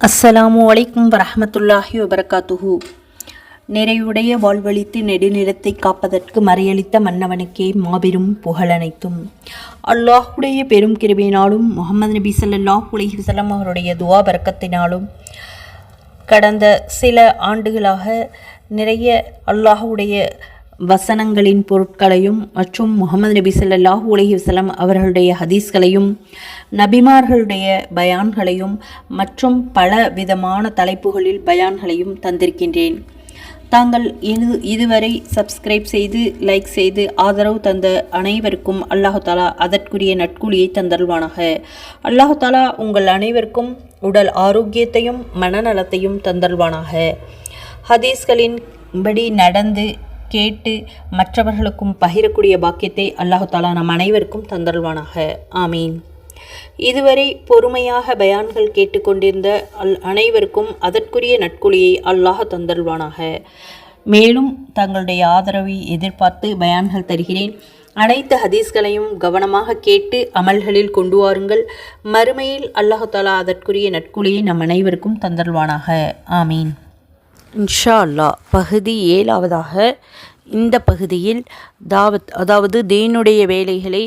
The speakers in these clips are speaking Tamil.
அஸ்ஸலாமு அலைக்கும் வரஹ்மத்துல்லாஹி வபரகாத்துஹு. நிறைவுடைய வாழ்வழித்து நெடுநிலத்தை காப்பதற்கு மறையளித்த மன்னவனுக்கே மாபெரும் புகழனைத்தும் அல்லாஹுடைய பெரும் கிருபையினாலும் முகமது நபி சல்லாஹ் அலைஹி அவருடைய துவா பறக்கத்தினாலும் கடந்த சில ஆண்டுகளாக நிறைய அல்லாஹுடைய வசனங்களின் பொருட்களையும் மற்றும் முகமது நபி சல்லாஹூ அலைஹி வஸல்லம் அவர்களுடைய ஹதீஸ்களையும் நபிமார்களுடைய பயான்களையும் மற்றும் பல விதமான தலைப்புகளில் பயான்களையும் தந்திருக்கின்றேன். தாங்கள் இது இதுவரை சப்ஸ்கிரைப் செய்து லைக் செய்து ஆதரவு தந்த அனைவருக்கும் அல்லாஹு தாலா அதற்குரிய நட்கூலியை தந்தருவானாக அல்லாஹு தாலா உங்கள் அனைவருக்கும் உடல் ஆரோக்கியத்தையும் மனநலத்தையும் தந்தருவானாக ஹதீஸ்களின் படி நடந்து கேட்டு மற்றவர்களுக்கும் பகிரக்கூடிய பாக்கியத்தை அல்லாஹு தாலா நம் அனைவருக்கும் தந்தல்வானாக ஆமீன். இதுவரை பொறுமையாக பயான்கள் கேட்டுக்கொண்டிருந்த அல் அனைவருக்கும் அதற்குரிய நட்குழியை அல்லாஹ் தந்தல்வானாக மேலும் தங்களுடைய ஆதரவை எதிர்பார்த்து பயான்கள் தருகிறேன். அனைத்து ஹதீஸ்களையும் கவனமாக கேட்டு அமல்களில் கொண்டு வாருங்கள். மறுமையில் அல்லாஹு தாலா அதற்குரிய நட்குழியை நம் அனைவருக்கும் தந்தல்வானாக ஆமீன். இன்ஷா அல்லாஹ் பகுதி ஏழாவதாக இந்த பகுதியில் தாவத் அதாவது தேனுடைய வேலைகளை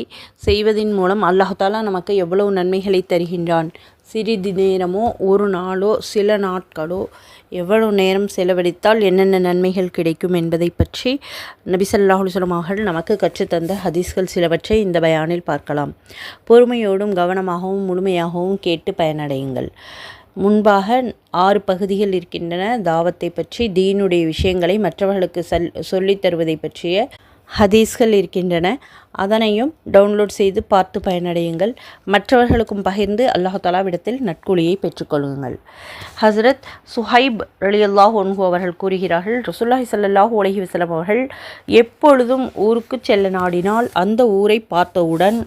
செய்வதின் மூலம் அல்லாஹாலா நமக்கு எவ்வளவு நன்மைகளை தருகின்றான். சிறிது நேரமோ ஒரு நாளோ சில நாட்களோ எவ்வளவு நேரம் செலவழித்தால் என்னென்ன நன்மைகள் கிடைக்கும் என்பதை பற்றி நபிசல்லாஹ் அவர்கள் நமக்கு கற்றுத்தந்த ஹதீஸ்கள் சிலவற்றை இந்த பயானில் பார்க்கலாம். பொறுமையோடும் கவனமாகவும் முழுமையாகவும் கேட்டு பயனடையுங்கள். முன்பாக ஆறு பகுதிகள் இருக்கின்றன. தாவத்தை பற்றி தீனுடைய விஷயங்களை மற்றவர்களுக்கு சல் சொல்லித் தருவதை பற்றிய ஹதீஸ்கள் இருக்கின்றன. அதனையும் டவுன்லோட் செய்து பார்த்து பயனடையுங்கள். மற்றவர்களுக்கும் பகிர்ந்து அல்லாஹாலாவிடத்தில் நட்கூலியை பெற்றுக்கொள்ளுங்கள் ஹசரத் சுஹைப் அலி அல்லாஹ் ஒன்கு அவர்கள் கூறுகிறார்கள் ரசுல்லாஹி சல்லாஹூ உலகி வசலம் அவர்கள் எப்பொழுதும் ஊருக்கு செல்ல நாடினால் அந்த ஊரை பார்த்தவுடன்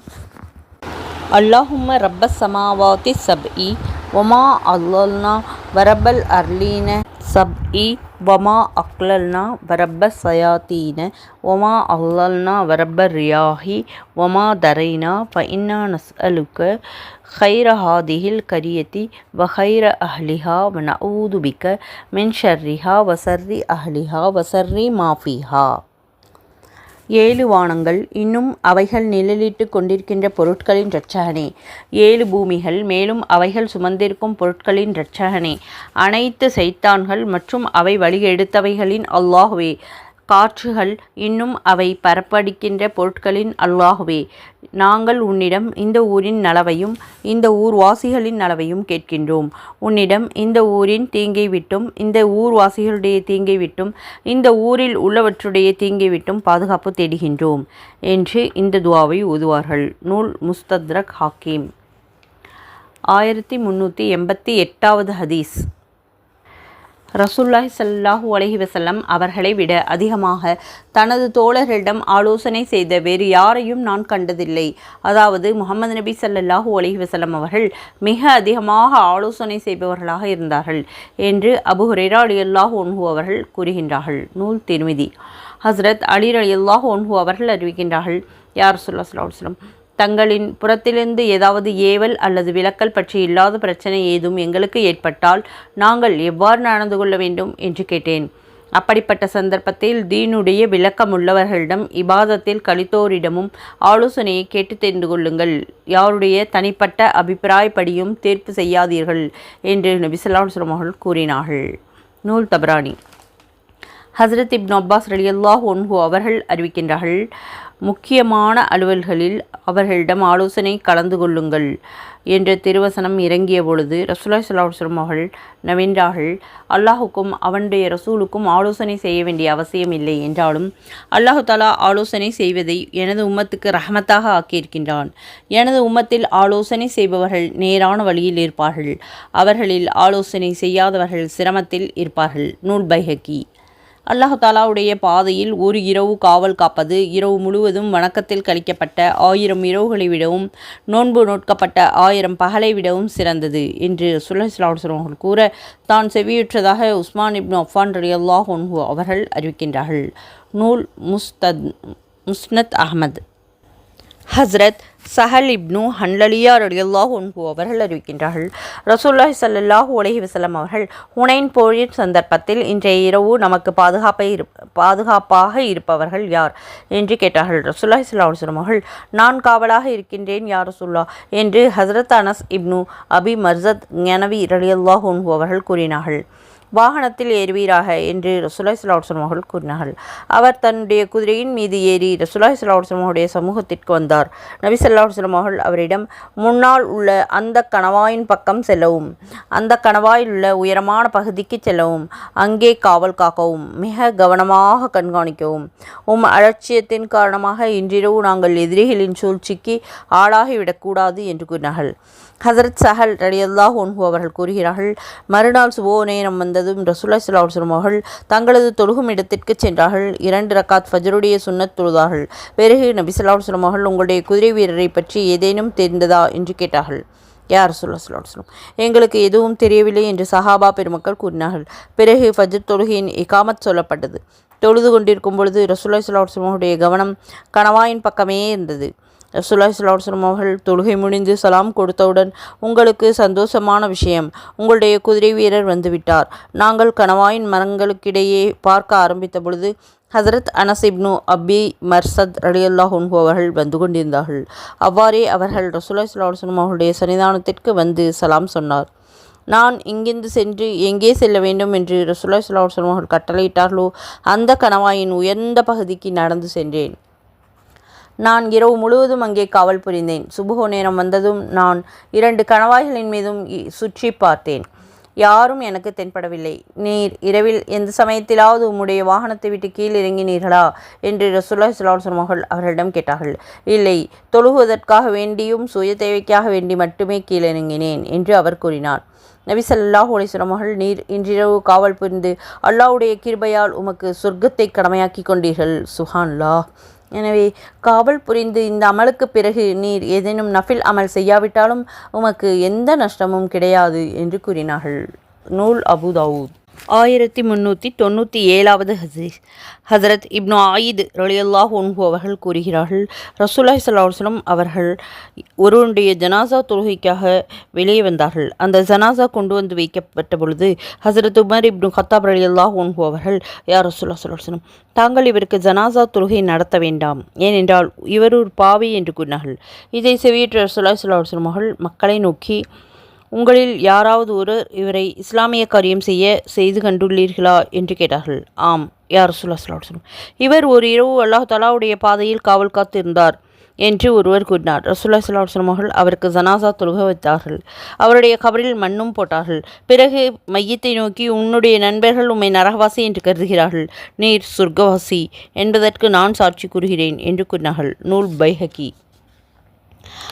அல்லாஹும்ம ரப்ப சமாவாத்தி சப்இ ஒமா அல்லல்னா வரப்பல் அர்லீன சப்இ வமா அக்லல்னா வரப்ப சயாத்தீன ஒமா அல்லல்னா வரப்ப ரியாஹி ஒமா தரைனா ப இன்னா நஸ்அலுக்க ஹைர ஹாதிஹில் கரியத்தி வ ஹைர அஹ்லிஹா வ நஊதுபிக்க மின் ஷர்ரிஹா வசர்ரி அஹ்லிஹா வசர்ரி மாஃபிஹா ஏழு வானங்கள் இன்னும் அவைகள் நிழலிட்டு கொண்டிருக்கின்ற பொருட்களின் இரட்சகனே. ஏழு பூமிகள் மேலும் அவைகள் சுமந்திருக்கும் பொருட்களின் இரட்சகனே. அனைத்து சைத்தான்கள் மற்றும் அவை வழியெடுத்தவைகளின் அல்லாஹ்வே காற்றுகள் இன்னும் அவை பரப்படிக்கின்ற பொருட்களின் அல்லாஹுவே. நாங்கள் உன்னிடம் இந்த ஊரின் நலவையும் இந்த ஊர்வாசிகளின் நலவையும் கேட்கின்றோம். உன்னிடம் இந்த ஊரின் தீங்கை விட்டும் இந்த ஊர்வாசிகளுடைய தீங்கை விட்டும் இந்த ஊரில் உள்ளவற்றுடைய தீங்கை விட்டும் பாதுகாப்பு தேடுகின்றோம் என்று இந்த துவாவை ஓதுவார்கள் நூல் முஸ்தத்ரக் ஹாக்கீம். ஆயிரத்தி முந்நூற்றி எண்பத்தி எட்டாவது ஹதீஸ். ரசூல்லாய் சல்லாஹூ அலஹி வசல்லம் அவர்களை விட அதிகமாக தனது தோழர்களிடம் ஆலோசனை செய்த வேறு யாரையும் நான் கண்டதில்லை. அதாவது முகமது நபி சல்லாஹூ அலஹி வசல்லம் அவர்கள் மிக அதிகமாக ஆலோசனை செய்பவர்களாக இருந்தார்கள் என்று அபு ஹுரேரா அலி அல்லாஹ் ஒன்ஹூ அவர்கள் கூறுகின்றார்கள். நூல் திருமிதி. ஹஸ்ரத் அலி அலி அல்லாஹ் ஒன்ஹூ அவர்கள் அறிவிக்கின்றார்கள். யார் சொல்லா சொல்லா தங்களின் புறத்திலிருந்து ஏதாவது ஏவல் அல்லது விலக்கல் பற்றி இல்லாத பிரச்சனை ஏதும் எங்களுக்கு ஏற்பட்டால் நாங்கள் எவ்வாறு நடந்து கொள்ள வேண்டும் என்று கேட்டேன். அப்படிப்பட்ட சந்தர்ப்பத்தில் தீனுடைய விளக்கமுள்ளவர்களிடம் இபாதத்தில் கழித்தோரிடமும் ஆலோசனையை கேட்டு தெரிந்து கொள்ளுங்கள். யாருடைய தனிப்பட்ட அபிப்பிராயப்படியும் தீர்ப்பு செய்யாதீர்கள் என்று நபிசல்லாஸ்லம் கூறினார்கள். நூல் தபராணி ஹசரத் இப்னு அப்பாஸ் ரலியல்லாஹ் ஒன்ஹு அவர்கள் அறிவிக்கின்றார்கள் முக்கியமான அலுவல்களில் அவர்களிடம் ஆலோசனை கலந்து கொள்ளுங்கள் என்ற திருவசனம் இறங்கிய பொழுது ரசூலாய் சல்லாஹம் அவர்கள் நவீன்றார்கள். அல்லாஹுக்கும் அவனுடைய ரசூலுக்கும் ஆலோசனை செய்ய வேண்டிய அவசியம் இல்லை என்றாலும் அல்லாஹு தாலா ஆலோசனை செய்வதை எனது உம்மத்துக்கு ரஹமத்தாக ஆக்கியிருக்கின்றான். எனது உம்மத்தில் ஆலோசனை செய்பவர்கள் நேரான வழியில் இருப்பார்கள். அவர்களில் ஆலோசனை செய்யாதவர்கள் சிரமத்தில் இருப்பார்கள். நூல் பைஹக்கி. அல்லாஹாலாவுடைய பாதையில் ஒரு இரவு காவல் காப்பது இரவு முழுவதும் வணக்கத்தில் கழிக்கப்பட்ட ஆயிரம் இரவுகளை விடவும் நோன்பு நோட்கப்பட்ட ஆயிரம் பகலை விடவும் சிறந்தது என்று சுல்லாஸ்லாம் கூற தான் செவியுற்றதாக உஸ்மான் இப்னு அஃபான் ரலி அல்லாஹ் ஒன்ஹு அவர்கள் அறிவிக்கின்றார்கள். நூல் முஸ்தத் முஸ்னத் அஹமத். ஹஸ்ரத் சஹல் இப்னு ஹன்லலியா ரலியல்லாஹ் ஒன்பு அவர்கள் அறிவிக்கின்றார்கள். ரசூலுல்லாஹி சல்லாஹூ உலகி வசலம் அவர்கள் ஹுனைன் போரின் சந்தர்ப்பத்தில் இன்றைய இரவு நமக்கு பாதுகாப்பை இரு பாதுகாப்பாக இருப்பவர்கள் யார்? என்று கேட்டார்கள். ரசூலுல்லாஹி சல்லாஹ் அலைஹி அவர்கள் நான் காவலாக இருக்கின்றேன் யார் ரசூல்லா என்று Hazrat Anas ibn Abi Marthad ஞனவி ரலியல்லாஹ் ஒன்பு அவர்கள் கூறினார்கள். வாகனத்தில் ஏறுவீராக என்று ரசுலாய் சலாஹன் அவர்கள் கூறினார்கள். அவர் தன்னுடைய குதிரையின் மீது ஏறி ரசுலாய் சலாஹன் அவருடைய சமூகத்திற்கு வந்தார். நபி சல்லாஹன் அவர்கள் அவரிடம் முன்னால் உள்ள அந்த கணவாயின் பக்கம் செல்லவும். அந்த கணவாயில் உள்ள உயரமான பகுதிக்கு செல்லவும். அங்கே காவல் காக்கவும். மிக கவனமாக கண்காணிக்கவும். உம் அலட்சியத்தின் காரணமாக இன்றிரவு நாங்கள் எதிரிகளின் சூழ்ச்சிக்கு ஆளாகிவிடக்கூடாது என்று கூறினார்கள். ஹசரத் சஹல் ரலியல்லாஹ் ஒன்ஹு அவர்கள் கூறுகிறார்கள் மறுநாள் சுபோ வந்ததும் ரசூல்லா சலாஹம் அவர்கள் தங்களது தொழுகும் இடத்திற்கு சென்றார்கள். இரண்டு ரக்காத் ஃபஜருடைய சுன்னத் தொழுதார்கள். பிறகு நபி சல்லாஹம் அவர்கள் உங்களுடைய குதிரை வீரரை பற்றி ஏதேனும் தெரிந்ததா? என்று கேட்டார்கள். யார் சொல்ல சொல்லும் எங்களுக்கு எதுவும் தெரியவில்லை என்று சஹாபா பெருமக்கள் கூறினார்கள். பிறகு ஃபஜர் தொழுகையின் இகாமத் சொல்லப்பட்டது. தொழுது கொண்டிருக்கும் பொழுது ரசூல்லா சல்லாஹ்வுடைய கவனம் கணவாயின் பக்கமே இருந்தது. ரசூல்லாய் சலாஹம் அவர்கள் தொழுகை முடிந்து சலாம் கொடுத்தவுடன் உங்களுக்கு சந்தோஷமான விஷயம் உங்களுடைய குதிரை வீரர் வந்துவிட்டார். நாங்கள் கணவாயின் மரங்களுக்கிடையே பார்க்க ஆரம்பித்த பொழுது ஹசரத் அனஸ் இப்னு அபி மர்சத் ரலியல்லாஹ் உன்ஹு அவர்கள் வந்து கொண்டிருந்தார்கள். அவ்வாறே அவர்கள் ரசூல்லாய் சலாஹம் அவர்களுடைய சன்னிதானத்திற்கு வந்து சலாம் சொன்னார். நான் இங்கிருந்து சென்று எங்கே செல்ல வேண்டும் என்று ரசூல்லாய் சலாஹம் அவர்கள் கட்டளையிட்டார்களோ அந்த கணவாயின் உயர்ந்த பகுதிக்கு நடந்து சென்றேன். நான் இரவு முழுவதும் அங்கே காவல் புரிந்தேன். சுபுகோ நேரம் வந்ததும் நான் இரண்டு கணவாய்களின் மீதும் இ- சுற்றி பார்த்தேன். யாரும் எனக்கு தென்படவில்லை. நீர் இரவில் எந்த சமயத்திலாவது உம்முடைய வாகனத்தை விட்டு கீழ் இறங்கினீர்களா? என்று ரசுல்லா சுல்லாஹ் மகள் அவர்களிடம் கேட்டார்கள். இல்லை தொழுகுவதற்காக வேண்டியும் சுய தேவைக்காக வேண்டி மட்டுமே கீழிறங்கினேன் என்று அவர் கூறினார். நபி ஸல்லல்லாஹு அலைஹி நீர் இன்றிரவு காவல் புரிந்து அல்லாவுடைய கிருபையால் உமக்கு சொர்க்கத்தை கடமையாக்கி கொண்டீர்கள். சுஹான்லா எனவே காவல் புரிந்து இந்த அமலுக்கு பிறகு நீர் ஏதேனும் நஃபில் அமல் செய்யாவிட்டாலும் உமக்கு எந்த நஷ்டமும் கிடையாது என்று கூறினார்கள். நூல் அபு ஆயிரத்தி முந்நூற்றி தொண்ணூற்றி ஏழாவது ஹசீஸ் ஹசரத் இப்னு ஆயித் ரலியல்லாஹ் ஒன்ஹு அவர்கள் கூறுகிறார்கள் ரசூலாய் சல்லாஹ்லம் அவர்கள் ஒருவனுடைய ஜனாசா தொழுகைக்காக வெளியே வந்தார்கள். அந்த ஜனாசா கொண்டு வந்து வைக்கப்பட்ட பொழுது ஹசரத் உமர் இப்னு ஹத்தாப் ரலியல்லாஹ் ஒன்ஹு அவர்கள் யார் ரசூல்லா சல்லாஹ்லம் தாங்கள் இவருக்கு ஜனாசா தொழுகை நடத்த வேண்டாம். ஏனென்றால் இவர் ஒரு பாவி என்று கூறினார்கள். இதை செவியேற்ற ரசூலாய் சல்லாஹ்லம் அவர்கள் மக்களை நோக்கி உங்களில் யாராவது ஒரு இவரை இஸ்லாமிய காரியம் செய்ய செய்து கண்டுள்ளீர்களா என்று கேட்டார்கள். ஆம் யார் சுல்லாஸ்லாம் இவர் ஒரு இரவு அல்லாஹ் தலாவுடைய பாதையில் காவல் காத்திருந்தார் என்று ஒருவர் கூறினார். ரசூல்லா சல்லாஹம் அவர்கள் அவருக்கு ஜனாசா தொழுக வைத்தார்கள். அவருடைய கபரில் மண்ணும் போட்டார்கள். பிறகு மையத்தை நோக்கி உன்னுடைய நண்பர்கள் உம்மை நரகவாசி என்று கருதுகிறார்கள். நீர் சொர்க்கவாசி என்பதற்கு நான் சாட்சி கூறுகிறேன் என்று கூறினார்கள். நூல் பைஹகி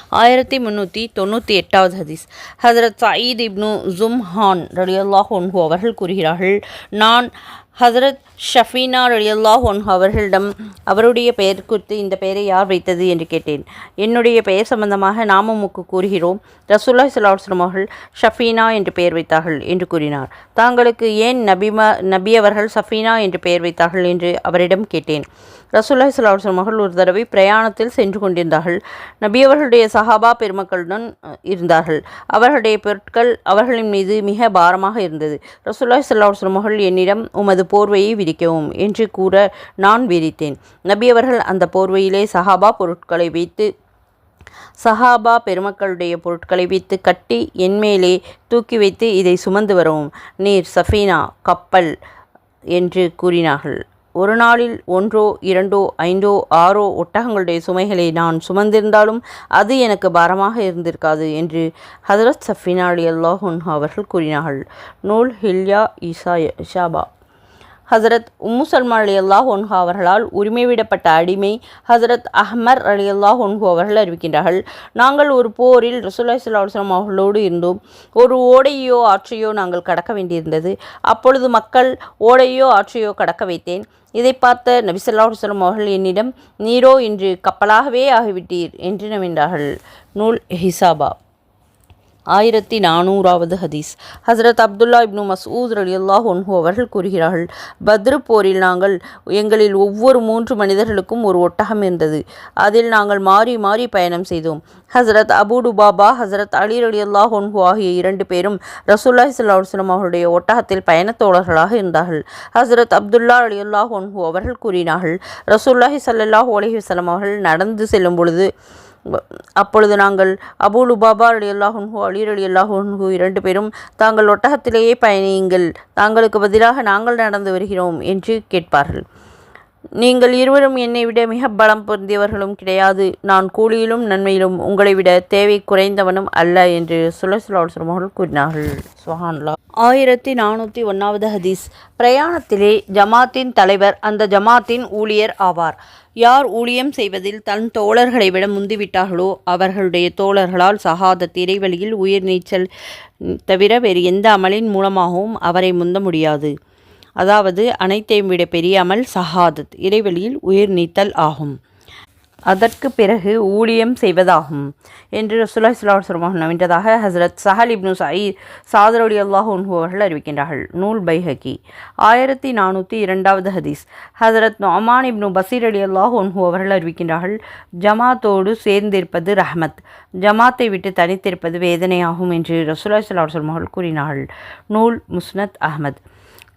ஆயிரத்தி முந்நூற்றி தொண்ணூற்றி எட்டாவது ஹதீஸ். ஹசரத் சயீத் இப்னு ஜும்ஹான் ரலியல்லாஹ் ஒன்ஹு அவர்கள் கூறுகிறார்கள் நான் ஹசரத் ஷஃபீனா ரலியல்லாஹ் ஒன்ஹு அவர்களிடம் அவருடைய பெயர் குறித்து இந்த பெயரை யார் வைத்தது என்று கேட்டேன். என்னுடைய பெயர் சம்பந்தமாக நாமமுக்கு கூறுகிறோம். ரசூல்லா சல்லாஹ்லம் அவர்கள் ஷஃபீனா என்று பெயர் வைத்தார்கள் என்று கூறினார். தாங்களுக்கு ஏன் நபிமா நபி அவர்கள் சஃபீனா என்று பெயர் வைத்தார்கள் என்று அவரிடம் கேட்டேன். ரசூல்லாய் சல்லாஹ்லம் மகள் ஒரு தடவை பிரயாணத்தில் சென்று கொண்டிருந்தார்கள். நபி அவர்களுடைய சஹாபா பெருமக்களுடன் இருந்தார்கள். அவர்களுடைய பொருட்கள் அவர்களின் மீது மிக பாரமாக இருந்தது. ரசூல்லாய் சல்லாஹ்லம் மகள் என்னிடம் உமது போர்வையை விரிக்கவும் என்று கூற நான் விரித்தேன். நபி அவர்கள் அந்த போர்வையிலே சஹாபா பொருட்களை வைத்து சஹாபா பெருமக்களுடைய பொருட்களை வைத்து கட்டி என்மேலே தூக்கி வைத்து இதை சுமந்து வரவும். நீர் சஃபீனா கப்பல் என்று கூறினார்கள். ஒரு நாளில் ஒன்றோ இரண்டோ ஐந்தோ ஆறோ ஒட்டகங்களுடைய சுமைகளை நான் சுமந்திருந்தாலும் அது எனக்கு பாரமாக இருந்திருக்காது என்று ஹதரத் சஃபினா அலி அல்லாஹுன் அவர்கள் கூறினார்கள். நூல் ஹில்யா ஈசா ஷாபா. ஹசரத் உம்மு சல்மா அலி அல்லாஹ் ஒன்ஹு அவர்களால் உரிமை விடப்பட்ட அடிமை ஹசரத் அஹ்மர் அலி அல்லாஹ் ஒன்ஹு அவர்கள் அறிவிக்கின்றார்கள். நாங்கள் ஒரு போரில் ரசூல்லாய் சல்லாஹம் அவர்களோடு இருந்தோம். ஒரு ஓடையோ ஆற்றையோ நாங்கள் கடக்க வேண்டியிருந்தது. அப்பொழுது மக்கள் ஓடையோ ஆற்றையோ கடக்க வைத்தேன். இதை பார்த்த நபிசல்லாஹுசலம் அவர்கள் என்னிடம் நீரோ இன்று கப்பலாகவே ஆகிவிட்டீர் என்று நம்பினார்கள். நூல் ஹிசாபா. ஆயிரத்தி நானூறாவது ஹதீஸ். ஹசரத் அப்துல்லா இப்னு மசூத் அலி அல்லாஹ் ஒன்ஹு அவர்கள் கூறுகிறார்கள் பத்ரு போரில் நாங்கள் எங்களில் ஒவ்வொரு மூன்று மனிதர்களுக்கும் ஒரு ஒட்டகம் இருந்தது. அதில் நாங்கள் மாறி மாறி பயணம் செய்தோம். ஹசரத் அபு டுபாபா ஹசரத் அலி அலி அல்லாஹ் ஒன்ஹு ஆகிய இரண்டு பேரும் ரசூல்லாய் ஸல்லல்லாஹு அவருடைய ஒட்டகத்தில் பயணத் தோழர்களாக இருந்தார்கள். ஹசரத் அப்துல்லா அலி அல்லாஹ் ஒன்ஹு அவர்கள் கூறினார்கள் ரசூல்லாஹி ஸல்லல்லாஹு அலைஹி வஸல்லம் அவர்கள் நடந்து செல்லும் பொழுது அப்பொழுது நாங்கள் அபு பாபா அலி அல்லாஹுன்ஹு அலி அலி அல்லாஹுன்ஹு இரண்டு பேரும் தாங்கள் ஒட்டகத்திலேயே பயணியுங்கள். தாங்களுக்கு பதிலாக நாங்கள் நடந்து வருகிறோம் என்று கேட்பார்கள். நீங்கள் இருவரும் என்னை விட மிக பலம் பொருந்தியவர்களும் கிடையாது. நான் கூலியிலும் நன்மையிலும் உங்களை விட தேவை குறைந்தவனும் அல்ல என்று சுல்லசுல்லாஸ்லம் அவர்கள் கூறினார்கள். சுஹான்லா ஆயிரத்தி நானூற்றி ஒன்றாவது ஹதீஸ். பிரயாணத்திலே ஜமாத்தின் தலைவர் அந்த ஜமாத்தின் ஊழியர் ஆவார். யார் ஊழியம் செய்வதில் தன் தோழர்களை விட முந்திவிட்டார்களோ அவர்களுடைய தோழர்களால் சகாத இறைவழியில் உயிர் நீச்சல் தவிர வேறு எந்த அமலின் மூலமாகவும் அவரை முந்த முடியாது. அதாவது அனைத்தையும் விட பெரியாமல் சஹாதத் இடைவெளியில் உயிர் நீத்தல் ஆகும். அதற்கு பிறகு ஊழியம் செய்வதாகும் என்று ரசுல்லா சுல்லாஸ்லமாக நவின்றதாக ஹசரத் சஹல் இப்னு சயீத் சாதரொலி அல்லாஹ் அவர்கள் அறிவிக்கின்றார்கள். நூல் பைஹகி ஆயிரத்தி நானூற்றி இரண்டாவது ஹதீஸ். ஹசரத் நொமான் இப்னு பசீர் அலி அல்லாஹ் அவர்கள் அறிவிக்கின்றார்கள் ஜமாத்தோடு சேர்ந்திருப்பது ரஹமத். ஜமாத்தை விட்டு தனித்திருப்பது வேதனையாகும் என்று ரசுல்லா சுல்லாஸ்லம் அவர்கள் கூறினார்கள். நூல் முஸ்னத் அஹமத்.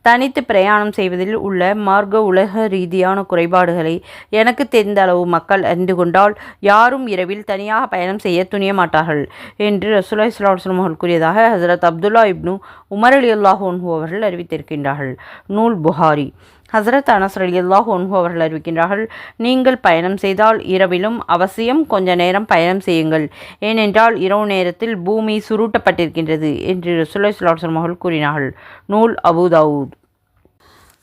தனித்து பிரயாணம் செய்வதில் உள்ள மார்க்க உலக ரீதியான குறைபாடுகளை எனக்கு தெரிந்த அளவு மக்கள் அறிந்து கொண்டால் யாரும் இரவில் தனியாக பயணம் செய்ய துணிய மாட்டார்கள் என்று ரசுல்லா இஸ்லாம் அவர்கள் கூறியதாக ஹசரத் அப்துல்லா இப்னு உமர் அலி அல்லாஹ் அவர்கள் அறிவித்திருக்கின்றார்கள். நூல் புகாரி. ஹசரத் அனஸ் அலி அல்லாஹ் ஒன்ஹு அவர்கள் அறிவிக்கின்றார்கள் நீங்கள் பயணம் செய்தால் இரவிலும் அவசியம் கொஞ்ச நேரம் பயணம் செய்யுங்கள். ஏனென்றால் இரவு நேரத்தில் பூமி சுருட்டப்பட்டிருக்கின்றது என்று ரசூல்லா இஸ்லாம் மகள் கூறினார்கள். நூல் அபுதாவூத்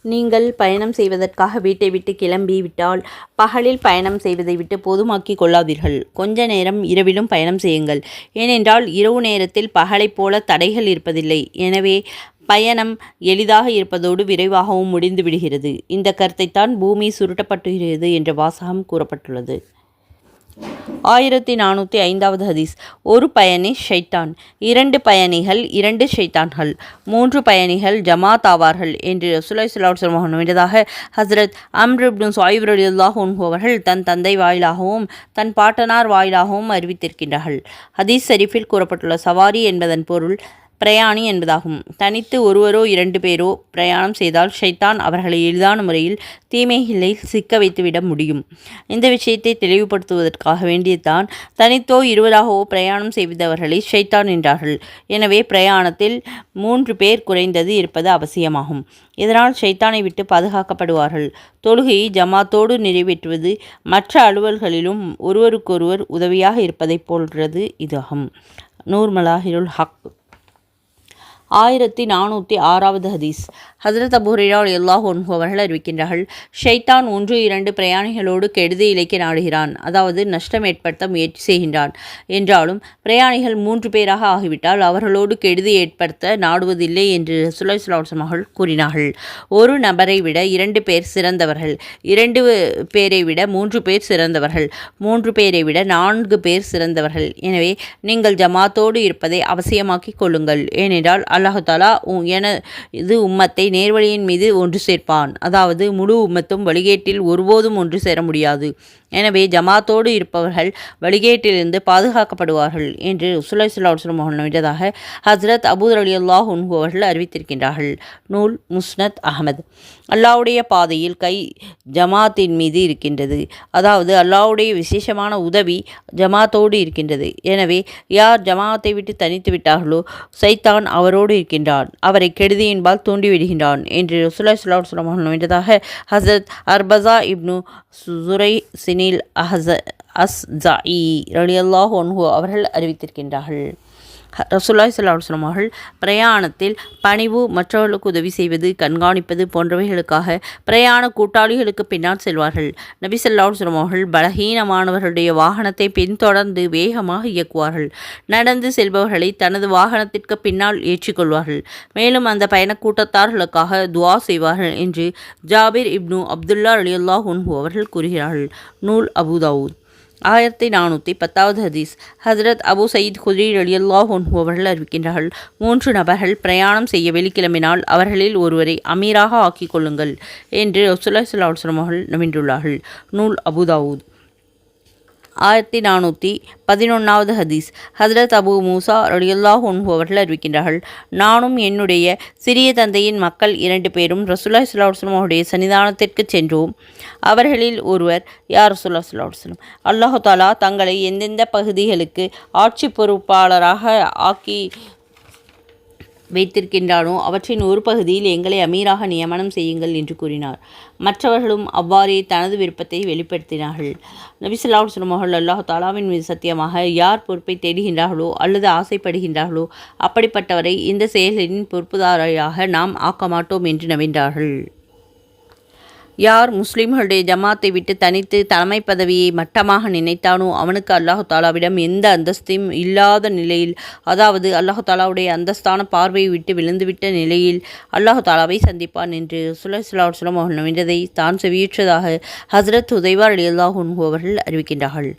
நீங்கள் பயணம் செய்வதற்காக வீட்டை விட்டு கிளம்பி விட்டால் பகலில் பயணம் செய்வதை விட்டு பொதுமாக்கிக் கொள்ளாதீர்கள். கொஞ்ச நேரம் இரவிலும் பயணம் செய்யுங்கள். ஏனென்றால் இரவு நேரத்தில் பகலைப் போல தடைகள் இருப்பதில்லை. எனவே பயணம் எளிதாக இருப்பதோடு விரைவாகவும் முடிந்து விடுகிறது. இந்த கருத்தைத்தான் பூமி சுருட்டப்பட்டுகிறது என்ற வாசகம் கூறப்பட்டுள்ளது. ஆயிரத்தி நானூற்றி ஐந்தாவது ஹதீஸ். ஒரு பயணி ஷைத்தான். இரண்டு பயணிகள் இரண்டு ஷைத்தான்கள். மூன்று பயணிகள் ஜமாத் ஆவார்கள் என்று ரசுலை சுல்லாஸ்லம் ஹசரத் அம்ருப்னு சாயிப் உண்பவர்கள் தன் தந்தை வாயிலாகவும் தன் பாட்டனார் வாயிலாகவும் அறிவித்திருக்கின்றார்கள். ஹதீஸ் ஷரீஃபில் கூறப்பட்டுள்ள சவாரி என்பதன் பொருள் பிரயாணி என்பதாகும். தனித்து ஒருவரோ இரண்டு பேரோ பிரயாணம் செய்தால் ஷைத்தான் அவர்களை எளிதான முறையில் தீமைகளில் சிக்க வைத்துவிட முடியும். இந்த விஷயத்தை தெளிவுபடுத்துவதற்காக வேண்டியதான் தனித்தோ இருவராகவோ பிரயாணம் செய்தவர்களை ஷைத்தான் என்றார்கள். எனவே பிரயாணத்தில் மூன்று பேர் குறைந்தது இருப்பது அவசியமாகும். இதனால் ஷைத்தானை விட்டு பாதுகாக்கப்படுவார்கள். தொழுகையை ஜமாத்தோடு நிறைவேற்றுவது மற்ற அலுவல்களிலும் ஒருவருக்கொருவர் உதவியாக இருப்பதைப் போன்றது இதாகும். நூர்மலாஹிருல் ஹக். ஆயிரத்தி நானூற்றி ஆறாவது ஹதீஸ். ஹசரத் அபுஹரா அல்லாஹ் ஒன்ஹு அவர்கள் அறிவிக்கின்றார்கள் ஷைத்தான் ஒன்று இரண்டு பிரயாணிகளோடு கெடுதி இழைக்க நாடுகிறான். அதாவது நஷ்டம் ஏற்படுத்த முயற்சி செய்கின்றான். என்றாலும் பிரயாணிகள் மூன்று பேராக ஆகிவிட்டால் அவர்களோடு கெடுதி ஏற்படுத்த நாடுவதில்லை என்று சுலைசுலாசம் அவர்கள் கூறினார்கள். ஒரு நபரை விட இரண்டு பேர் சிறந்தவர்கள் இரண்டு பேரை விட மூன்று பேர் சிறந்தவர்கள் மூன்று பேரை விட நான்கு பேர் சிறந்தவர்கள். எனவே நீங்கள் ஜமாத்தோடு இருப்பதை அவசியமாக்கிக் கொள்ளுங்கள். ஏனென்றால் அல்லாஹு தாலா என இது உம்மத்தை நேர்வழியின் மீது ஒன்று சேர்ப்பான். அதாவது முழு உம்மத்தும் வழிகேட்டில் ஒருபோதும் ஒன்று சேர முடியாது. எனவே ஜமாத்தோடு இருப்பவர்கள் வழிகேட்டிலிருந்து பாதுகாக்கப்படுவார்கள் என்று சுலை சுல்லாஸ்லம் அவர்கள் ஹசரத் அபூத் அலி அல்லாஹ் உன்ஹு அவர்கள் அறிவித்திருக்கின்றார்கள். நூல் முஸ்னத் அகமது அல்லாவுடைய பாதையில் கை ஜமாத்தின் மீது இருக்கின்றது. அதாவது அல்லாவுடைய விசேஷமான உதவி ஜமாத்தோடு இருக்கின்றது. எனவே யார் ஜமாத்தை விட்டு தனித்து விட்டார்களோ சைத்தான் அவரோடு இருக்கின்றான். அவரை கெடுதியின்பால் தூண்டிவிடுகின்றான் என்று சுலை சுல்லாஸ்லம் அவர்கள் என்றதாக ஹசரத் அர்பசா இப்னு சுரை சினில் அஹச அஸ் ஜாஇ ரலியல்லாஹ் ஒன்ஹு அவர்கள் அறிவித்திருக்கின்றார்கள். ரசுல்லாய் சல்லாஹ் அவர்கள் பிரயாணத்தில் பணிவு மற்றவர்களுக்கு உதவி செய்வது கண்காணிப்பது போன்றவைகளுக்காக பிரயாண கூட்டாளிகளுக்கு பின்னால் செல்வார்கள். நபி சல்லாஹ் அவர்கள் பலகீனமானவர்களுடைய வாகனத்தை பின்தொடர்ந்து வேகமாக இயக்குவார்கள். நடந்து செல்பவர்களை தனது வாகனத்திற்கு பின்னால் ஏற்றிக்கொள்வார்கள். மேலும் அந்த பயணக்கூட்டத்தார்களுக்காக துவா செய்வார்கள் என்று ஜாபிர் இப்னு அப்துல்லா அலியுல்லா அல்லாஹ் உன்ஹு அவர்கள் கூறுகிறார்கள். நூல் அபுதாவூத் ஆயிரத்தி நானூற்றி பத்தாவது ஹதீஸ். ஹசரத் அபு சயீத் குதிரி அலியல்லாஹ் ஒன்ஹு அவர்கள் அறிவிக்கின்றார்கள் மூன்று நபர்கள் பிரயாணம் செய்ய வெளிக்கிளம்பினால் அவர்களில் ஒருவரை அமீராக ஆக்கிக் கொள்ளுங்கள் என்று ரசுல்லா சல்லாஹ் அவர்கள் நம்பின்றுள்ளார்கள் நூல் அபுதாவூத் ஆயிரத்தி நானூற்றி பதினொன்றாவது ஹதீஸ். ஹஜரத் அபு மூசா ரலியுல்லாஹ் ஒன்ஹு அவர்கள் அறிவிக்கின்றார்கள் நானும் என்னுடைய சிறிய தந்தையின் மக்கள் இரண்டு பேரும் ரசுல்லா சுல்லாஸ்லம் அவருடைய சன்னிதானத்திற்கு சென்றோம். அவர்களில் ஒருவர் யார் ரசுல்லா சுல்லாஸ்லம் அல்லாஹு தாலா தங்களை எந்தெந்த பகுதிகளுக்கு ஆட்சி பொறுப்பாளராக ஆக்கி வைத்திருக்கின்றானோ அவற்றின் ஒரு பகுதியில் எங்களை அமீராக நியமனம் செய்யுங்கள் என்று கூறினார். மற்றவர்களும் அவ்வாறே தனது விருப்பத்தை வெளிப்படுத்தினார்கள். நபிசல்லாஹ் சுலமகள் அல்லாஹ் தாலாவின் மீது சத்தியமாக யார் பொறுப்பை தேடுகின்றார்களோ அல்லது ஆசைப்படுகின்றார்களோ அப்படிப்பட்டவரை இந்த செயலின் பொறுப்புதாரியாக நாம் ஆக்க மாட்டோம் என்று நவின்றார்கள் யார் முஸ்லிம்களுடைய ஜமாத்தை விட்டு தனித்து தலைமை பதவியை மட்டமாக நினைத்தானோ அவனுக்கு அல்லாஹு தாலாவிடம் எந்த அந்தஸ்தையும் இல்லாத நிலையில் அதாவது அல்லாஹு தாலாவுடைய அந்தஸ்தான பார்வையை விட்டு விழுந்துவிட்ட நிலையில் அல்லாஹு தாலாவை சந்திப்பான் என்று சுல்லாஸ்லாம் அவர்கள் நவின்றதை தான் செவியுற்றதாக ஹசரத் உதைவார் அலி அல்லாஹ் அவர்கள் அறிவிக்கின்றார்கள்.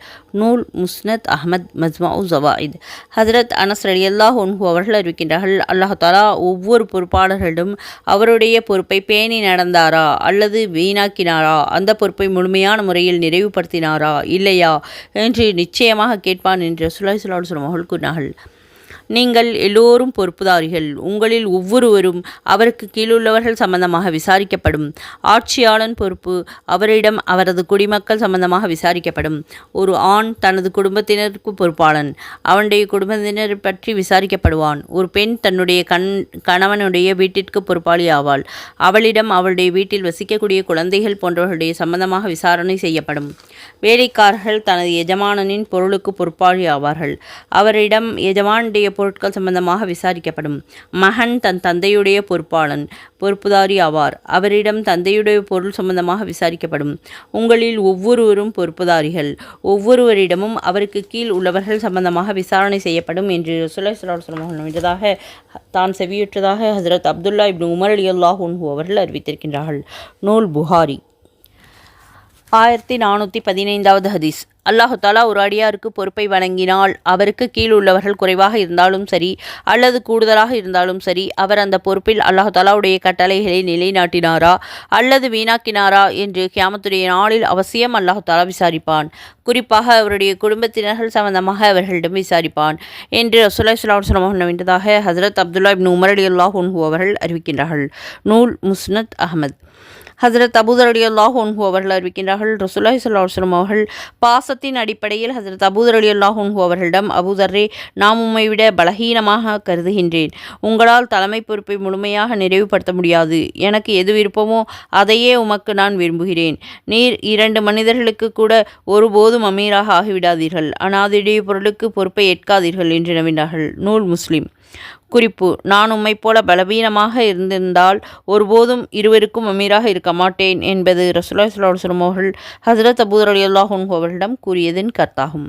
நூல் முஸ்னத் அஹமத் மஸ்மா ஜவாயித். ஹசரத் அனஸ் அலி அல்லாஹ் அவர்கள் அறிவிக்கின்றார்கள் அல்லாஹு தாலா ஒவ்வொரு பொறுப்பாளர்களிடம் அவருடைய பொறுப்பை பேணி நடந்தாரா? அல்லது வீணாக்கினாரா? அந்த பொறுப்பை முழுமையான முறையில் நிறைவுபடுத்தினாரா? இல்லையா? என்று நிச்சயமாக கேட்பான் என்று சுல்லாய் சுல்லாடு மகள் கூறினார்கள் நீங்கள் எல்லோரும் பொறுப்புதாரிகள். உங்களில் ஒவ்வொருவரும் அவருக்கு கீழுள்ளவர்கள் சம்பந்தமாக விசாரிக்கப்படும். ஆட்சியாளன் பொறுப்பு அவரிடம் அவரது குடிமக்கள் சம்பந்தமாக விசாரிக்கப்படும். ஒரு ஆண் தனது குடும்பத்தினருக்கு பொறுப்பாளன். அவனுடைய குடும்பத்தினர் பற்றி விசாரிக்கப்படுவான். ஒரு பெண் தன்னுடைய கண் கணவனுடைய வீட்டிற்கு பொறுப்பாளி ஆவாள். அவளிடம் அவளுடைய வீட்டில் வசிக்கக்கூடிய குழந்தைகள் போன்றவர்களுடைய சம்பந்தமாக விசாரணை செய்யப்படும். வேலைக்காரர்கள் தனது எஜமானனின் பொருளுக்கு பொறுப்பாளி ஆவார்கள். அவரிடம் எஜமானுடைய பொருட்கள் சம்பந்தமாக விசாரிக்கப்படும். மகன் தன் தந்தையுடைய பொறுப்பாளன் பொறுப்புதாரி ஆவார். அவரிடம் தந்தையுடைய பொருள் சம்பந்தமாக விசாரிக்கப்படும். உங்களில் ஒவ்வொருவரும் பொறுப்புதாரிகள். ஒவ்வொருவரிடமும் அவருக்கு கீழ் உள்ளவர்கள் சம்பந்தமாக விசாரணை செய்யப்படும் என்று சுலை என்றதாக தான் செவியுற்றதாக ஹசரத் அப்துல்லா இப்னு உமர் அலி அல்லாஹ் அவர்கள் அறிவித்திருக்கின்றார்கள். நூல் புகாரி. ஆயிரத்தி நானூற்றி பதினைந்தாவது ஹதீஸ். அல்லாஹு தாலா ஒரு அடியாருக்கு பொறுப்பை வழங்கினால் அவருக்கு கீழ் உள்ளவர்கள் குறைவாக இருந்தாலும் சரி அல்லது கூடுதலாக இருந்தாலும் சரி அவர் அந்த பொறுப்பில் அல்லாஹு தாலாவுடைய கட்டளைகளை நிலைநாட்டினாரா அல்லது வீணாக்கினாரா என்று கியாமத்துடைய நாளில் அவசியம் அல்லாஹு தாலா விசாரிப்பான். குறிப்பாக அவருடைய குடும்பத்தினர்கள் சம்பந்தமாக அவர்களிடம் விசாரிப்பான் என்று ரசுல்லா சுலாம் வென்றதாக ஹசரத் அப்துல்லா இப்னு உமர் அலி அல்லாஹ் அவர்கள் அறிவிக்கின்றார்கள். நூல் முஸ்னத் அகமது ஹசரத் அபூதர் அல்லாஹூன்ஹூ அவர்கள் அறிவிக்கின்றார்கள். ரசுல்லாஹி சல்லாஹ் அவர்கள் பாசத்தின் அடிப்படையில் ஹசரத் அபூதர் அல்லாஹூன்ஹூ அவர்களிடம் அபூதர்ரே நாம் உம்மை விட பலகீனமாக கருதுகின்றேன். உங்களால் தலைமை பொறுப்பை முழுமையாக நிறைவுபடுத்த முடியாது. எனக்கு எது விருப்பமோ அதையே உமக்கு நான் விரும்புகிறேன். நீர் இரண்டு மனிதர்களுக்கு கூட ஒருபோதும் அமீராக ஆகிவிடாதீர்கள். அனாதிடைய பொருளுக்கு பொறுப்பை ஏற்காதீர்கள் என்று நம்பினார்கள். நூல் முஸ்லிம். குறிப்பு நான் உம்மை போல பலவீனமாக இருந்திருந்தால் ஒருபோதும் இருவருக்கும் அமீராக இருக்க மாட்டேன் என்பது ரசுல்லா சுல்லாஸ்லம் அவர்கள் ஹசரத் அபூதர் அலி அல்லாஹூன் அவர்களிடம் கூறியதின் கருத்தாகும்.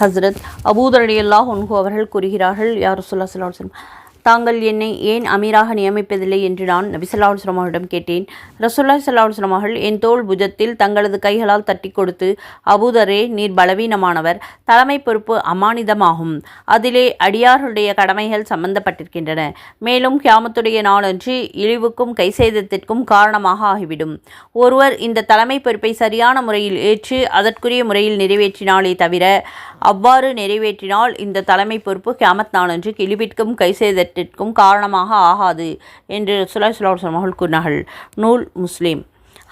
ஹசரத் அபூதர் அலி அல்லாஹ் அவர்கள் கூறுகிறார்கள் யார் ரசுல்லா சுல்லாஸ்லம் தாங்கள் என்னை ஏன் அமீராக நியமிப்பதில்லை என்று நான் நபிசல்லாஹுஸ்லாம் கேட்டேன். ரசோல்லா சல்லாஹுஸ்லாம் என் தோல் புஜத்தில் தங்களது கைகளால் தட்டி கொடுத்து அபூதரே நீர் பலவீனமானவர் தலைமை பொறுப்பு அமானிதமாகும். அதிலே அடியார்களுடைய கடமைகள் சம்பந்தப்பட்டிருக்கின்றன. மேலும் கியாமத்துடைய நாளன்று இழிவுக்கும் கைசேதத்திற்கும் காரணமாக ஆகிவிடும். ஒருவர் இந்த தலைமை பொறுப்பை சரியான முறையில் ஏற்று அதற்குரிய முறையில் நிறைவேற்றினாலே தவிர அவ்வாறு நிறைவேற்றினால் இந்த தலைமை பொறுப்பு கியாமத் நாளன்று கிழிவிற்கும் கைசேதத்திற்கும் காரணமாக ஆகாது என்று சுலாய் சுலாசம் அவர்கள் கூறினார்கள். நூல் முஸ்லீம்.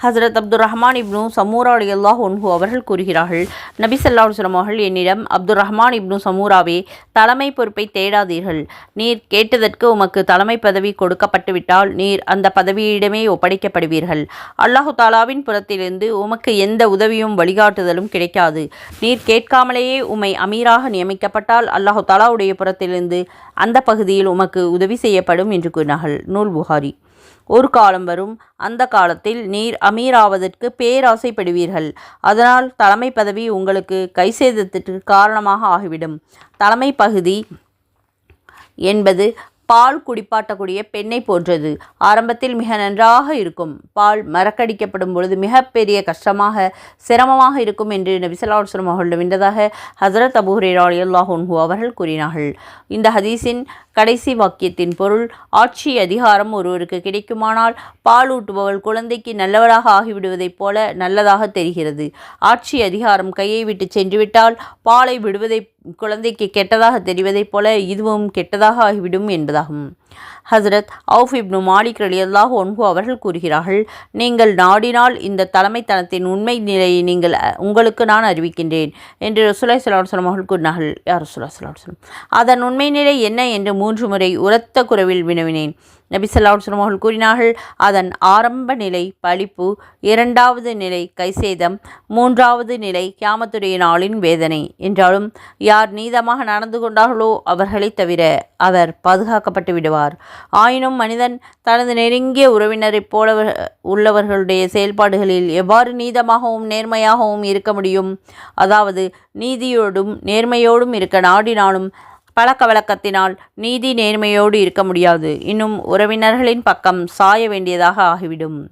ஹசரத் அப்துல் ரஹ்மான் இப்னு சமூரா அலி அல்லாஹ் ஒன்ஹு அவர்கள் கூறுகிறார்கள் நபி சல்லாஹுஸ்லம் அவர்கள் என்னிடம் அப்துல் ரஹ்மான் இப்னு சமூராவே தலைமை பொறுப்பை தேடாதீர்கள். நீர் கேட்டதற்கு உமக்கு தலைமை பதவி கொடுக்கப்பட்டுவிட்டால் நீர் அந்த பதவியிடமே ஒப்படைக்கப்படுவீர்கள். அல்லாஹு தாலாவின் புறத்திலிருந்து உமக்கு எந்த உதவியும் வழிகாட்டுதலும் கிடைக்காது. நீர் கேட்காமலேயே உம்மை அமீராக நியமிக்கப்பட்டால் அல்லாஹு தாலாவுடைய புறத்திலிருந்து அந்த பகுதியில் உமக்கு உதவி செய்யப்படும் என்று கூறினார்கள். நூல் புகாரி. ஒரு காலம் வரும். அந்த காலத்தில் நீர் அமீராவதற்கு பேராசைப்படுவீர்கள். அதனால் தலைமை பதவி உங்களுக்கு கைசேதத்திற்கு காரணமாக ஆகிவிடும். தலைமை பகுதி என்பது பால் குடிப்பாட்டக்கூடிய பெண்ணை போன்றது. ஆரம்பத்தில் மிக நன்றாக இருக்கும். பால் மறக்கடிக்கப்படும் பொழுது மிகப்பெரிய கஷ்டமாக சிரமமாக இருக்கும் என்று நபிசலாசுரம் அவர்களிடம் வென்றதாக ஹசரத் அபுஹரேரா அல்லாஹூன்ஹு அவர்கள் கூறினார்கள். இந்த ஹதீஸின் கடைசி வாக்கியத்தின் பொருள் ஆட்சி அதிகாரம் ஒருவருக்கு கிடைக்குமானால் பாலூட்டுபவள் குழந்தைக்கு நல்லவராக ஆகிவிடுவதைப் போல நல்லதாக தெரிகிறது. ஆட்சி அதிகாரம் கையை விட்டு சென்றுவிட்டால் பாலை விடுவதை குழந்தைக்கு கெட்டதாக தெரிவதைப் போல இதுவும் கெட்டதாக ஆகிவிடும் என்பதாகும். ஹசரத் அவுஃப் இப்னு மாலிக் ரலியல்லாஹு ஒன்பு அவர்கள் கூறுகிறார்கள் நீங்கள் நாடினால் இந்த தலைமைத்தனத்தின் உண்மை நிலையை நீங்கள் உங்களுக்கு நான் அறிவிக்கின்றேன் என்று ரசுல்லா சலாஹம் அவர்கள் கூறினார்கள். யார் ரசுல்லா சலாஹம் அதன் உண்மை நிலை என்ன? என்று மூன்று முறை உரத்த குரவில் வினவினேன். நபி சல்லாஹம் அவர்கள் கூறினார்கள் அதன் ஆரம்ப நிலை பழிப்பு இரண்டாவது நிலை கைசேதம் மூன்றாவது நிலை கியாமத்துடைய நாளின் வேதனை. என்றாலும் யார் நீதமாக நடந்து கொண்டார்களோ அவர்களைத் தவிர அவர் பாதுகாக்கப்பட்டு விடுவார். ஆயினும் மனிதன் தனது நெருங்கிய உறவினரைப் போல உள்ளவர்களுடைய செயல்பாடுகளில் எவ்வாறு நீதமாகவும் நேர்மையாகவும் இருக்க முடியும்? அதாவது நீதியோடும் நேர்மையோடும் இருக்க நாடினாலும் பழக்க வழக்கத்தினால் நீதி நேர்மையோடு இருக்க முடியாது. இன்னும் உறவினர்களின் பக்கம் சாய வேண்டியதாக ஆகிவிடும்.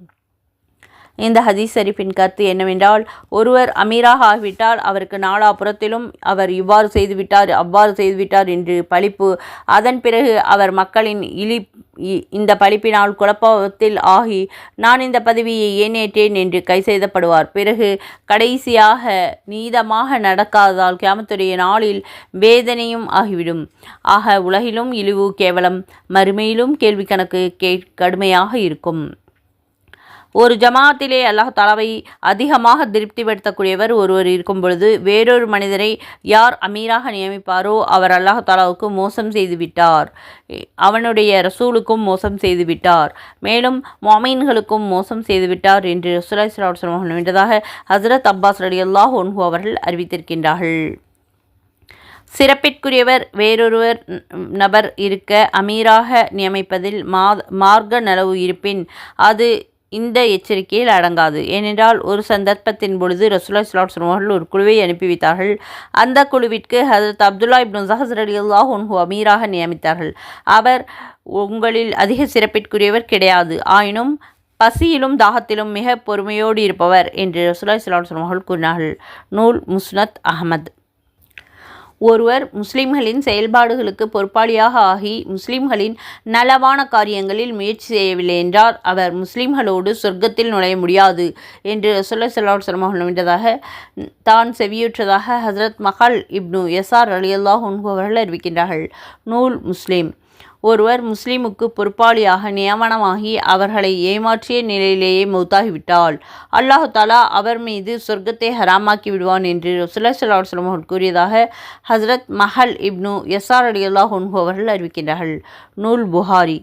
இந்த ஹதீஸ் ஷரீஃபின் கருத்து என்னவென்றால் ஒருவர் அமீராக ஆகிவிட்டால் அவருக்கு நாலாபுறத்திலும் அவர் இவ்வாறு செய்துவிட்டார் அவ்வாறு செய்துவிட்டார் என்று பழிப்பு. அதன் பிறகு அவர் மக்களின் இழி இ- இந்த பழிப்பினால் குழப்பத்தில் ஆகி நான் இந்த பதவியை ஏனேற்றேன் என்று கை செய்தப்படுவார் பிறகு கடைசியாக நீதமாக நடக்காததால் கியாமத்துடைய நாளில் வேதனையும் ஆகிவிடும். ஆக உலகிலும் இழிவு கேவலம் மறுமையிலும் கேள்வி கணக்கு கே கடுமையாக இருக்கும். ஒரு ஜமாத்திலே அல்லாஹ் தாலாவை அதிகமாக திருப்திப்படுத்தக்கூடியவர் ஒருவர் இருக்கும் பொழுது வேறொரு மனிதரை யார் அமீராக நியமிப்பாரோ அவர் அல்லாஹ் தாலாவுக்கு மோசம் செய்துவிட்டார் அவனுடைய ரசூலுக்கும் மோசம் செய்துவிட்டார் மேலும் மொமீன்களுக்கும் மோசம் செய்துவிட்டார் என்று ரசூலாய் சலாஹ் என்றதாக ஹசரத் அப்பாஸ் ரலி அல்லாஹ் ஒன்ஹு அவர்கள் அறிவித்திருக்கின்றார்கள். சிறப்பிற்குரியவர் வேறொருவர் நபர் இருக்க அமீராக நியமிப்பதில் மா மார்க்க நலவு இருப்பின் அது இந்த எச்சரிக்கையில் அடங்காது. ஏனென்றால் ஒரு சந்தர்ப்பத்தின் பொழுது ரசூலா இஸ்லாம் அவர்கள் ஒரு குழுவை அனுப்பி வைத்தார்கள் அந்த குழுவிற்கு ஹசரத் அப்துல்லா இப்னு ஜஹர் அலி அல்லாஹ் அமீராக நியமித்தார்கள். அவர் உங்களில் அதிக சிறப்பிற்குரியவர் கிடையாது. ஆயினும் பசியிலும் தாகத்திலும் மிக பொறுமையோடு இருப்பவர் என்று ரசூலா இஸ்லாம் அவர்கள் கூறினார்கள். நூல் முஸ்னத் அஹமத். ஒருவர் முஸ்லிம்களின் செயல்பாடுகளுக்கு பொறுப்பாளியாக ஆகி முஸ்லிம்களின் நலவான காரியங்களில் முயற்சி செய்யவில்லை என்றால் அவர் முஸ்லிம்களோடு சொர்க்கத்தில் நுழைய முடியாது என்று சொல்ல செல்லாட் என்றதாக தான் செவியுற்றதாக ஹசரத் மஹால் இப்னு எஸ்ஆர் அலி அல்லாஹ் அவர்கள் அறிவிக்கின்றார்கள். நூல் முஸ்லீம். ஒருவர் முஸ்லிமுக்கு பொறுப்பாளியாக நியமனமாகி அவர்களை ஏமாற்றிய நிலையிலேயே மௌத்தாகிவிட்டால் அல்லாஹு தாலா அவர் மீது சொர்க்கத்தை ஹராமாக்கி விடுவான் என்று ரசுல்லா அவர்கள் கூறியதாக ஹஸ்ரத் மஹல் இப்னு எஸ்ஆர் அலி அல்லாஹ் அவர்கள் அறிவிக்கின்றார்கள். நூல் புகாரி.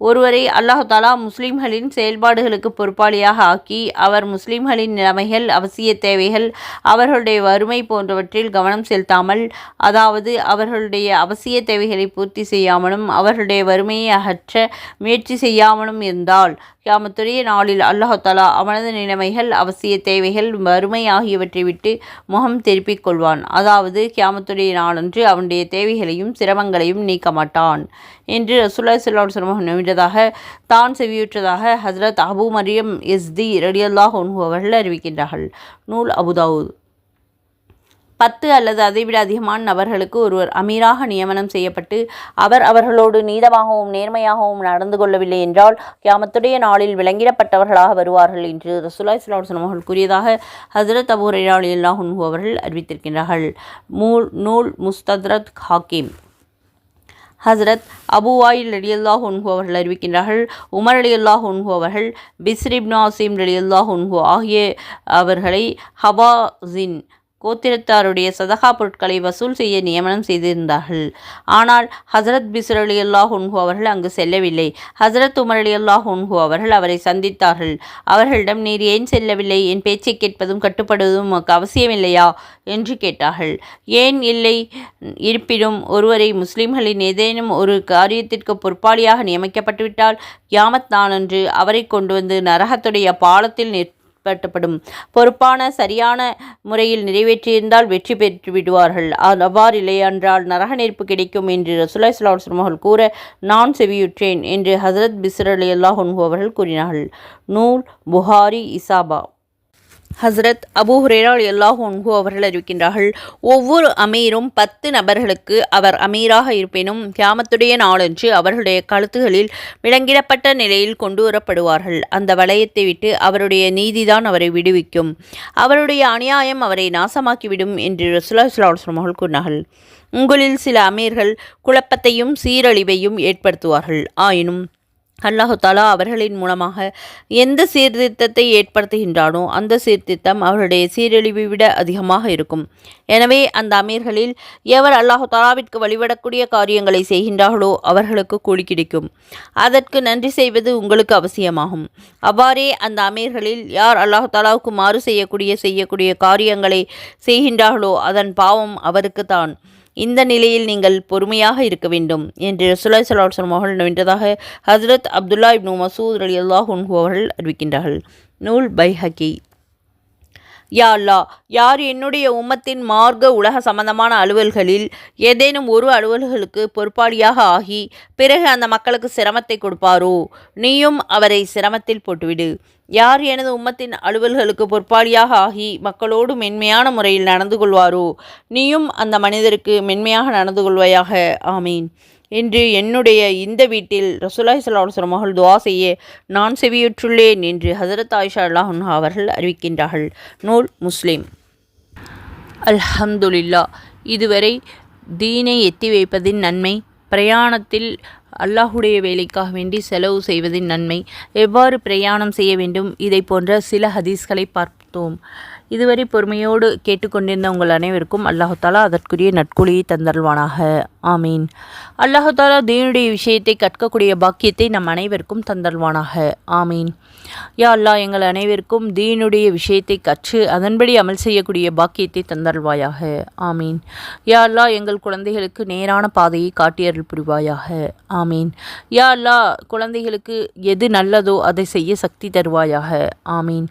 ஒருவரை அல்லாஹ் தாலா முஸ்லிம்களின் செயல்பாடுகளுக்கு பொறுப்பாளியாக ஆக்கி அவர் முஸ்லிம்களின் நிலைமைகள் அவசிய தேவைகள் அவர்களுடைய வறுமை போன்றவற்றில் கவனம் செலுத்தாமல் அதாவது அவர்களுடைய அவசிய தேவைகளை பூர்த்தி செய்யாமலும் அவர்களுடைய வறுமையை அகற்ற முயற்சி செய்யாமலும் இருந்தால் கியாமத்துடைய நாளில் அல்லாஹ் தாலா அவனது நிலைமைகள் அவசிய தேவைகள் வறுமை ஆகியவற்றை விட்டு முகம் திருப்பிக் கொள்வான். அதாவது கியாமத்துடைய நாளன்று அவனுடைய தேவைகளையும் சிரமங்களையும் நீக்க மாட்டான் என்று ரசூல்லா ஸல்லல்லாஹு அலைஹி நம்பிட்டதாக தான் செவியுற்றதாக ஹஸ்ரத் அபு மரியம் எஸ்தி ரடியல்லாஹ் அன்ஹு அவர்கள் அறிவிக்கின்றார்கள். நூல் அபுதாவு பத்து அல்லது அதைவிட அதிகமான நபர்களுக்கு ஒருவர் அமீராக நியமனம் செய்யப்பட்டு அவர் அவர்களோடு நீதமாகவும் நேர்மையாகவும் நடந்து கொள்ளவில்லை என்றால் கியாமத்துடைய நாளில் விலங்கிடப்பட்டவர்களாக வருவார்கள் என்று ரசூலாய் சலாஹ் அவர்கள் கூறியதாக ஹசரத் அபூர் ரெய்ராலி அவர்கள் அறிவித்திருக்கின்றார்கள். மூல் நூல் முஸ்தத்ரத் ஹாக்கிம். ஹஸ்ரத் அபு வாயில் ரலியல்லாஹ் உன்ஹு அவர்கள் அறிவிக்கின்றார்கள். உமர் ரலியல்லாஹ் உன்ஹு அவர்கள் பிஸ்ரிப் நாசிம் ரலியல்லாஹ் உன்ஹு ஆகிய அவர்களை ஹவாசின் கோத்திரத்தாருடைய சதகா பொருட்களை வசூல் செய்ய நியமனம் செய்திருந்தார்கள். ஆனால் ஹசரத் பிசர் அலி அல்லாஹ் உன்ஹு அவர்கள் அங்கு செல்லவில்லை. ஹசரத் உமர் அலி அல்லாஹ் உன்ஹு அவர்கள் அவரை சந்தித்தார்கள். அவர்களிடம் நீர் ஏன் செல்லவில்லை? என் பேச்சை கேட்பதும் கட்டுப்படுவதும் உமக்கு அவசியமில்லையா? என்று கேட்டார்கள். ஏன் இல்லை. இருப்பினும் ஒருவரை முஸ்லிம்களின் ஏதேனும் ஒரு காரியத்திற்கு பொறுப்பாளியாக நியமிக்கப்பட்டுவிட்டால் கியாமத் நாளன்று அவரை கொண்டு வந்து நரகத்துடைய பாலத்தில் நிற் பின்பற்றப்படும் பொறுப்பான சரியான முறையில் நிறைவேற்றியிருந்தால் வெற்றி பெற்று விடுவார்கள். அது அவ்வாறு இல்லையென்றால் நரக நெருப்பு கிடைக்கும் என்று ரசுல்லா சலாஹ் கூற நான் செவியுற்றேன் என்று ஹசரத் பிஸ்ரலி அல்லாஹ் அவர்கள் கூறினார்கள். நூல் புகாரி இசாபா. ஹஸ்ரத் அபூ ஹுரேரா அல்லாஹ் ஒன்ஹு அவர்கள் அறிவிக்கின்றார்கள் ஒவ்வொரு அமீரும் பத்து நபர்களுக்கு அவர் அமீராக இருப்பினும் கியாமத்துடைய நாளன்று அவர்களுடைய கழுத்துகளில் விலங்கிடப்பட்ட நிலையில் கொண்டு வரப்படுவார்கள். அந்த வளையத்தை விட்டு அவருடைய நீதிதான் அவரை விடுவிக்கும். அவருடைய அநியாயம் அவரை நாசமாக்கிவிடும் என்று ரசுல்லா சுல்லாஸ்லம் அவர்கள் கூறினார்கள். உங்களில் சில அமீர்கள் குழப்பத்தையும் சீரழிவையும் ஏற்படுத்துவார்கள். ஆயினும் அல்லாஹாலா அவர்களின் மூலமாக எந்த சீர்திருத்தத்தை ஏற்படுத்துகின்றானோ அந்த சீர்திருத்தம் அவருடைய சீரழிவை விட அதிகமாக இருக்கும். எனவே அந்த அமீர்களில் எவர் அல்லாஹாலாவிற்கு வழிபடக்கூடிய காரியங்களை செய்கின்றார்களோ அவர்களுக்கு கூலி கிடைக்கும். அதற்கு நன்றி செய்வது உங்களுக்கு அவசியமாகும். அவ்வாறே அந்த அமீர்களில் யார் அல்லாஹாலாவுக்கு மாறு செய்யக்கூடிய செய்யக்கூடிய காரியங்களை செய்கின்றார்களோ அதன் பாவம் அவருக்கு தான் இந்த நிலையில் நீங்கள் பொறுமையாக இருக்க வேண்டும் என்று ரசுல்லாய் சலாஹம் அவர்கள் வென்றதாக ஹசரத் அப்துல்லா இப்னு மசூத் அலி அல்லாஹ் அவர்கள் அறிவிக்கின்றார்கள். நூல் பை ஹக்கி யா அல்லா யார் என்னுடைய உம்மத்தின் மார்க்க உலக சம்பந்தமான அலுவல்களில் ஏதேனும் ஒரு அலுவல்களுக்கு பொறுப்பாளியாக ஆகி பிறகு அந்த மக்களுக்கு சிரமத்தை கொடுப்பாரோ? நீயும் அவரை சிரமத்தில் போட்டுவிடு. யார் எனது உம்மத்தின் அலுவல்களுக்கு பொறுப்பாளியாக ஆகி மக்களோடு மென்மையான முறையில் நடந்து கொள்வாரோ? நீயும் அந்த மனிதருக்கு மென்மையாக நடந்து கொள்வாயாக. ஆமீன். என்று என்னுடைய இந்த வீட்டில் ரசூலாய் சல்லாஹ் மகள் துவா செய்ய நான் செவியுற்றுள்ளேன் என்று ஹசரத் ஆயிஷா அல்லாஹ் அவர்கள் அறிவிக்கின்றார்கள். நூல் முஸ்லீம். அல்ஹம்துலில்லா இதுவரை தீனை எத்தி வைப்பதின் நன்மை பிரயாணத்தில் அல்லாஹுடைய வேலைக்காக வேண்டி செலவு செய்வதின் நன்மை எவ்வாறு பிரயாணம் செய்ய வேண்டும் இதை போன்ற சில ஹதீஸ்களை பார்த்தோம். இதுவரை பொறுமையோடு கேட்டுக்கொண்டிருந்த உங்கள் அனைவருக்கும் அல்லாஹாலா அதற்குரிய நட்குழியை தந்தருவானாக ஆமீன். அல்லாஹாலா தேவனுடைய விஷயத்தை கற்கக்கூடிய பாக்கியத்தை நம் அனைவருக்கும் தந்தருவானாக ஆமீன். யா அல்லாஹ் எங்கள் அனைவருக்கும் தீனுடைய விஷயத்தை கற்று அதன்படி அமல் செய்யக்கூடிய பாக்கியத்தை தந்தருவாயாக ஆமீன். யா அல்லாஹ் எங்கள் குழந்தைகளுக்கு நேரான பாதையை காட்டியருள் புரிவாயாக. ஆமீன். யா அல்லாஹ் குழந்தைகளுக்கு எது நல்லதோ அதை செய்ய சக்தி தருவாயாக. ஆமீன்.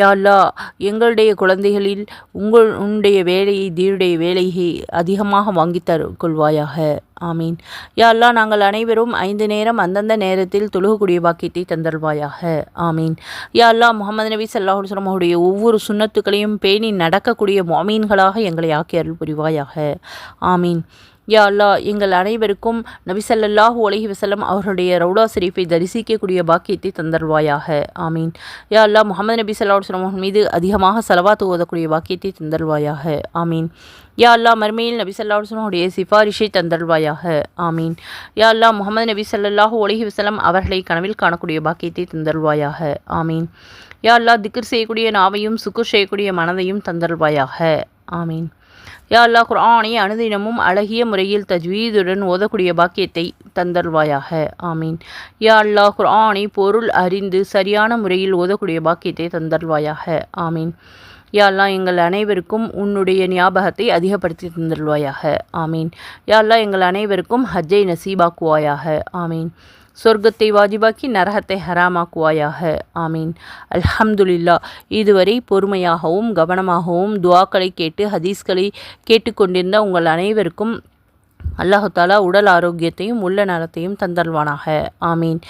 யா அல்லாஹ் எங்களுடைய குழந்தைகளில் உங்கள் உன்னுடைய வேலையை தீனுடைய வேலையை அதிகமாக வாங்கி தரு கொள்வாயாக. ஆமீன். யா நாங்கள் அனைவரும் ஐந்து நேரம் அந்தந்த நேரத்தில் தொழுகக்கூடிய பாக்கியத்தை தந்தல்வாயாக ஆமீன். யா முகமது நபி சல்லாஹ் ஒவ்வொரு சுண்ணத்துக்களையும் பேணி நடக்கக்கூடிய மாமீன்களாக எங்களை ஆக்கி அருள் புரிவாயாக ஆமீன். யா அல்லா எங்கள் அனைவருக்கும் நபிசல்லாஹூ ஸல்லல்லாஹு வசலம் அவருடைய அவர்களுடைய ரவுடா ஷரீஃபை தரிசிக்கக்கூடிய பாக்கியத்தை தந்தருவாயாக ஆமீன். யா அல்லா முகமது நபி ஸல்லல்லாஹு அலைஹி மீது அதிகமாக செலவாத்து ஓதக்கூடிய பாக்கியத்தை தந்தருவாயாக ஆமீன். யா அல்லா மர்மையில் நபி ஸல்லல்லாஹு அலைஹி சிஃபாரிஷை தந்தருவாயாக ஆமீன். யா அல்லா முகமது நபி ஸல்லல்லாஹு அலைஹி வசலம் அவர்களை கனவில் காணக்கூடிய பாக்கியத்தை தந்தருவாயாக ஆமீன். யா அல்லா திக்ர் செய்யக்கூடிய நாவையும் சுக்குர் செய்யக்கூடிய மனதையும் தந்தல்வாயாக ஆமீன். யா அல்லா குர்ஆனை அனுதினமும் அழகிய முறையில் தஜ்வீதுடன் ஓதக்கூடிய பாக்கியத்தை தந்தருவாயாக ஆமீன். யா அல்லா குர்ஆனை பொருள் அறிந்து சரியான முறையில் ஓதக்கூடிய பாக்கியத்தை தந்தல்வாயாக ஆமீன். யா எங்கள் அனைவருக்கும் உன்னுடைய ஞாபகத்தை அதிகப்படுத்தி தந்தருவாயாக ஆமீன். யா எங்கள் அனைவருக்கும் ஹஜ்ஜை நசீபாக்குவாயாக. ஆமீன். சொர்க்கத்தை வாஜிபாக்கி நரகத்தை ஹராமாக்குவாயாக. ஆமீன். அல்ஹம்துலில்லா இதுவரை பொறுமையாகவும் கவனமாகவும் துவாக்களை கேட்டு ஹதீஸ்களை கேட்டுக்கொண்டிருந்த உங்கள் அனைவருக்கும் அல்லாஹு தாலா உடல் ஆரோக்கியத்தையும் உள்ள நலத்தையும் தந்தல்வானாக ஆமீன்.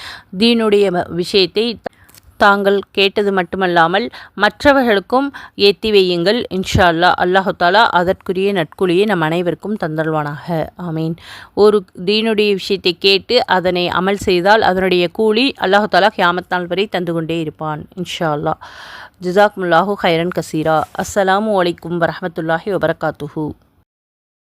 தீனுடைய விஷயத்தை தாங்கள் கேட்டது மட்டுமல்லாமல் மற்றவர்களுக்கும் ஏற்றி வையுங்கள். இன்ஷா அல்லா அல்லாஹு தாலா அதற்குரிய நட்குழியை நம் அனைவருக்கும் தந்தல்வானாக ஆமீன். ஒரு தீனுடைய விஷயத்தை கேட்டு அதனை அமல் செய்தால் அதனுடைய கூலி அல்லாஹு தாலா கியாமத் நாள் வரை தந்து கொண்டே இருப்பான். இன்ஷா ஜுசாக் முல்லாஹு ஹைரன் கசீரா. அஸ்ஸலாமு அலைக்கும் வரமத்துல்லாஹி வபரகாத்துஹூ.